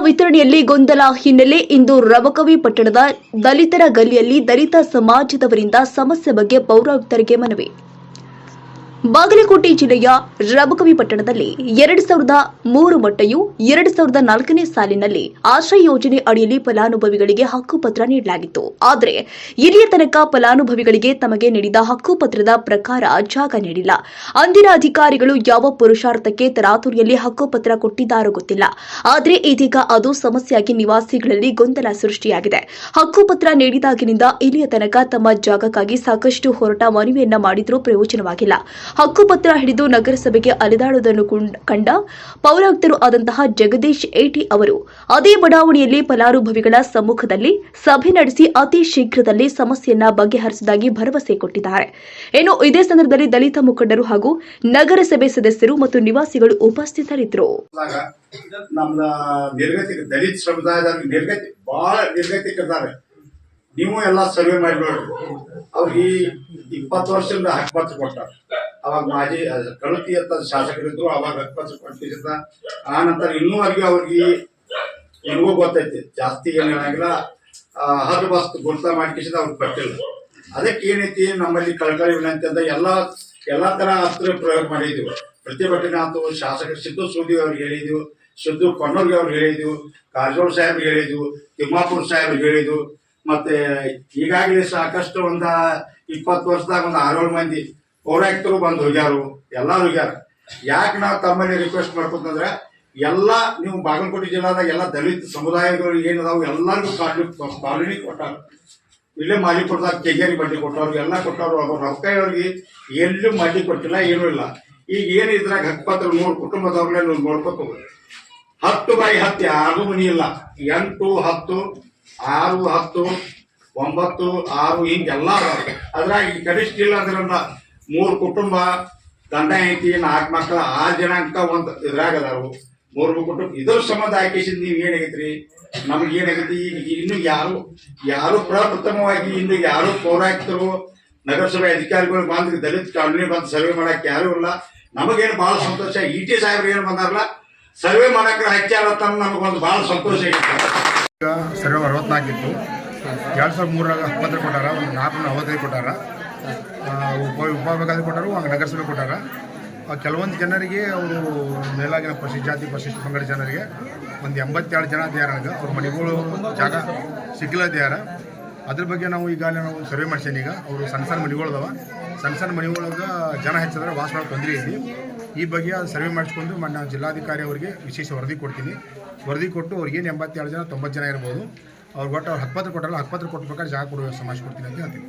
ವಿತರಣೆಯಲ್ಲಿ ಗೊಂದಲ ಹಿನ್ನೆಲೆ ಇಂದು ರವಕವಿ ಪಟ್ಟಣದ ದಲಿತರ ಗಲ್ಲಿಯಲ್ಲಿ ದಲಿತ ಸಮಾಜದವರಿಂದ ಸಮಸ್ಯೆ ಬಗ್ಗೆ ಪೌರಾಯುಕ್ತರಿಗೆ ಮನವಿ. ಬಾಗಲಕೋಟೆ ಜಿಲ್ಲೆಯ ರಬಕವಿ ಪಟ್ಟಣದಲ್ಲಿ ಎರಡು ಸಾವಿರದ ಮೂರು ಮೊಟ್ಟೆಯು ಎರಡು ಸಾವಿರದ ನಾಲ್ಕನೇ ಸಾಲಿನಲ್ಲಿ ಆಶ್ರಯ ಯೋಜನೆ ಅಡಿಯಲ್ಲಿ ಫಲಾನುಭವಿಗಳಿಗೆ ಹಕ್ಕುಪತ್ರ ನೀಡಲಾಗಿತ್ತು. ಆದರೆ ಇಲ್ಲಿಯ ತನಕ ಫಲಾನುಭವಿಗಳಿಗೆ ತಮಗೆ ನೀಡಿದ ಹಕ್ಕುಪತ್ರದ ಪ್ರಕಾರ ಜಾಗ ನೀಡಿಲ್ಲ. ಅಂದಿನ ಅಧಿಕಾರಿಗಳು ಯಾವ ಪುರುಷಾರ್ಥಕ್ಕೆ ತರಾತುರಿಯಲ್ಲಿ ಹಕ್ಕುಪತ್ರ ಕೊಟ್ಟಿದ್ದಾರೋ ಗೊತ್ತಿಲ್ಲ. ಆದರೆ ಇದೀಗ ಅದು ಸಮಸ್ಯೆಯಾಗಿ ನಿವಾಸಿಗಳಲ್ಲಿ ಗೊಂದಲ ಸೃಷ್ಟಿಯಾಗಿದೆ. ಹಕ್ಕುಪತ್ರ ನೀಡಿದಾಗಿನಿಂದ ಇಲ್ಲಿಯ ತನಕ ತಮ್ಮ ಜಾಗಕ್ಕಾಗಿ ಸಾಕಷ್ಟು ಹೋರಾಟ ಮನವಿಯನ್ನ ಮಾಡಿದರೂ ಪ್ರಯೋಜನವಾಗಿಲ್ಲ. ಹಕ್ಕುಪತ್ರ ಹಿಡಿದು ನಗರಸಭೆಗೆ ಅಲೆದಾಡುವುದನ್ನು ಕಂಡ ಪೌರಾಯುಕ್ತರು ಆದಂತಹ ಜಗದೀಶ್ ಏಟಿ ಅವರು, ಅದೇ ಬಡಾವಣೆಯಲ್ಲಿ ಫಲಾನುಭವಿಗಳ ಸಮ್ಮುಖದಲ್ಲಿ ಸಭೆ ನಡೆಸಿ ಅತಿ ಶೀಘ್ರದಲ್ಲಿ ಸಮಸ್ಯೆಯನ್ನ ಬಗೆಹರಿಸುವುದಾಗಿ ಭರವಸೆ ಕೊಟ್ಟಿದ್ದಾರೆ. ಇನ್ನು ಇದೇ ಸಂದರ್ಭದಲ್ಲಿ ದಲಿತ ಮುಖಂಡರು ಹಾಗೂ ನಗರಸಭೆ ಸದಸ್ಯರು ಮತ್ತು ನಿವಾಸಿಗಳು ಉಪಸ್ಥಿತರಿದ್ದರು. ನಮ್ಮ ದಲಿತ ಸಮುದಾಯದ ನಿರ್ಗತಿ ಬಹಳ ನೀವು ಎಲ್ಲ ಸರ್ವೆ ಮಾಡಿ ಅವ್ರಿಗೆ ಇಪ್ಪತ್ತು ವರ್ಷದಿಂದ ಹಕ್ಕುಪತ್ರ ಕೊಟ್ಟಾರ. ಅವಾಗ ಮಾಜಿ ಕಳತಿ ಅಂತ ಶಾಸಕರಿದ್ರು, ಅವಾಗ ಹಕ್ಕುಪತ್ರ ಕೊಟ್ಟಿದ್ದ ಆ ನಂತರ ಇನ್ನೂ ಅವ್ರಿಗೆ ಇನ್ನೂ ಗೊತ್ತೈತಿ. ಜಾಸ್ತಿ ಏನಾಗಿಲ್ಲ ಹೇಳಂಗಿಲ್ಲ. ಹತ್ತು ಬಸ್ ಗುರ್ತ ಮಾಡ್ಕಿಸಿದ ಅವ್ರಿಗೆ ಕೊಟ್ಟಿಲ್ಲ ಅದಕ್ಕೆ ಏನೈತಿ, ನಮ್ಮಲ್ಲಿ ಕಳಕಳಿ ವಿನಂತಿ ಅಂತ ಎಲ್ಲ, ಎಲ್ಲಾ ತರ ಅಸ್ತ್ರ ಪ್ರಯೋಗ ಮಾಡಿದ್ವಿ. ಪ್ರತಿಭಟನೆ ಆತು ಶಾಸಕ ಸಿದ್ದು ಸೂದಿ ಅವ್ರಿಗೆ ಹೇಳಿದ್ವು, ಸಿದ್ದು ಕೊಣ್ಣೂರ್ಗೆ ಅವ್ರಿಗೆ ಹೇಳಿದ್ವು, ಕಾರಜೋಳ ಸಾಹೇಬ್ಗೆ ಹೇಳಿದ್ವು, ತಿಮ್ಮಾಪುರ ಸಾಹೇಬ್ರಿಗೆ ಹೇಳಿದ್ವು. ಮತ್ತೆ ಈಗಾಗಲೇ ಸಾಕಷ್ಟು ಒಂದ ಇಪ್ಪತ್ತು ವರ್ಷದಾಗ ಒಂದು ಆರೇಳು ಮಂದಿ ಪೌರಾಯುಕ್ತರು ಬಂದು ಹೋಗ್ಯಾರು ಎಲ್ಲಾರು ಹೋಗ್ಯಾರ ಯಾಕೆ ನಾವು ತಮ್ಮಲ್ಲಿ ರಿಕ್ವೆಸ್ಟ್ ಮಾಡ್ಕೊಂತಂದ್ರೆ, ಎಲ್ಲ ನೀವು ಬಾಗಲಕೋಟೆ ಜಿಲ್ಲಾದಾಗ ಎಲ್ಲ ದಲಿತ ಸಮುದಾಯಗಳು ಏನದಾವು, ಎಲ್ಲರಿಗೂ ಕಾಲನಿ ಕಾಲೋನಿ ಕೊಟ್ಟಾರ. ಇಲ್ಲೇ ಮಾಲಿಪುರದಾಗ ಕೆಗೇರಿ ಬಡ್ಡಿ ಕೊಟ್ಟವ್ರು, ಎಲ್ಲ ಕೊಟ್ಟವ್ರು, ಅವ್ರ ರೊಕ್ಕ ಅವ್ರಿಗೆ ಎಲ್ಲೂ ಮಾಡಿ ಕೊಟ್ಟಿಲ್ಲ, ಏನೂ ಇಲ್ಲ. ಈಗ ಏನು ಇದ್ರಾಗ ಹಕ್ಕಪತ್ರ ಮೂರು ಕುಟುಂಬದವ್ರನ್ನೇ ನೀವು ನೋಡ್ಕೊತ ಹತ್ತು ಬೈ ಹತ್ತು ಯಾರು ಮನಿ ಇಲ್ಲ. ಎಂಟು, ಹತ್ತು, ಆರು, ಹತ್ತು, ಒಂಬತ್ತು, ಆರು ಹಿಂಗೆಲ್ಲ ಅದಾವ. ಅದ್ರಾಗ ಕನಿಷ್ಠ ಇಲ್ಲ ಅಂದ್ರಲ್ಲ ಮೂರು ಕುಟುಂಬ ಗಂಡ ಹೆಂಡತಿ, ನಾಲ್ಕು ಮಕ್ಕಳ ಆರು ಜನ ಅಂತ ಒಂದು ಇದ್ರಾಗ ಅದಾರು ಮೂರು ಕುಟುಂಬ, ಇದ್ರ ಸಂಬಂಧ ಹಾಕಿಸಿದ್ ನೀವ್ ಏನಾಗೈತ್ರಿ ನಮ್ಗೆ ಏನಾಗೈತಿ ಈಗ ಇನ್ನು ಯಾರು ಯಾರು ಪ್ರಪ್ರಥಮವಾಗಿ ಇನ್ನು ಯಾರು ಪೌರಾಯುಕ್ತರು, ನಗರಸಭೆ ಅಧಿಕಾರಿಗಳು ಬಂದು ದಲಿತ ಕಾಲೋನಿ ಬಂದು ಸರ್ವೆ ಮಾಡಕ್ ಯಾರು ಇಲ್ಲ. ನಮಗೇನು ಬಹಳ ಸಂತೋಷ. ಇ ಟಿ ಸಾಹೇಬ್ರು ಏನು ಬಂದಾರಲ್ಲ, ಸರ್ವೆ ಮಾಡಕ್ಕೆ ಹಚ್ಚಾರ ನಮಗೊಂದು ಬಹಳ ಸಂತೋಷ ಐತಿ ಈಗ ಸರ್ವೆ ಅರವತ್ನಾಲ್ಕಿತ್ತು ಎರಡು ಸಾವಿರದ ಮೂರರಾಗ ಹತ್ತೊಂಬತ್ತರ ಕೊಟ್ಟಾರ, ಒಂದು ನಾಲ್ಕು ನಲವತ್ತೈದು ಕೊಟ್ಟಾರ. ಉಪ ಕೊಟ್ಟರು ಕೊಟ್ಟಾರು, ಹಂಗೆ ನಗರಸಭೆ ಕೊಟ್ಟಾರ. ಕೆಲವೊಂದು ಜನರಿಗೆ ಅವರು ಮೇಲಾಗಿನ ಪರಿಶಿಷ್ಟ ಜಾತಿ ಪರಿಶಿಷ್ಟ ಪಂಗಡ ಜನರಿಗೆ ಒಂದು ಎಂಬತ್ತೆರಡು ಜನ ಅಧ್ಯಯಾರ ಅವ್ರ ಮನೆಗಳು ಜಾಗ ಸಿಗ್ಲದ್ಯಾರ ಅದ್ರ ಬಗ್ಗೆ ನಾವು ಈಗಾಗಲೇ ನಾವು ಸರ್ವೆ ಮಾಡ್ಸೇನಿ. ಈಗ ಅವರು ಸಣ್ಣ ಸಣ್ಣ ಮನೆಗಳು ಅದಾವ. ಸಣ್ಣ ಸಣ್ಣ ಮನೆಗಳೊಳಗೆ ಜನ ಹೆಚ್ಚಿದ್ರೆ ವಾಸ ತೊಂದರೆ ಐತಿ ಈ ಬಗ್ಗೆ ಅದು ಸರ್ವೆ ಮಾಡಿಸ್ಕೊಂಡು ನಾನು ಜಿಲ್ಲಾಧಿಕಾರಿ ಅವರಿಗೆ ವಿಶೇಷ ವರದಿ ಕೊಡ್ತೀನಿ. ವರದಿ ಕೊಟ್ಟು ಅವ್ರಿಗೆ ಏನು ಎಂಬತ್ತೆರಡು ಜನ ತೊಂಬತ್ತು ಜನ ಇರ್ಬೋದು. ಅವ್ರು ಒಟ್ಟು ಅವ್ರು ಹಕ್ಕಪತ್ರ ಕೊಟ್ಟಲ್ಲ ಹಕ್ಕಪತ್ರ ಕೊಟ್ಟ ಪ್ರಕಾರ ಜಾಗ ಕೊಡುವ ಸಮಾಜ ಕೊಡ್ತೀನಿ ಅಂತ ಹೇಳ್ತೀನಿ.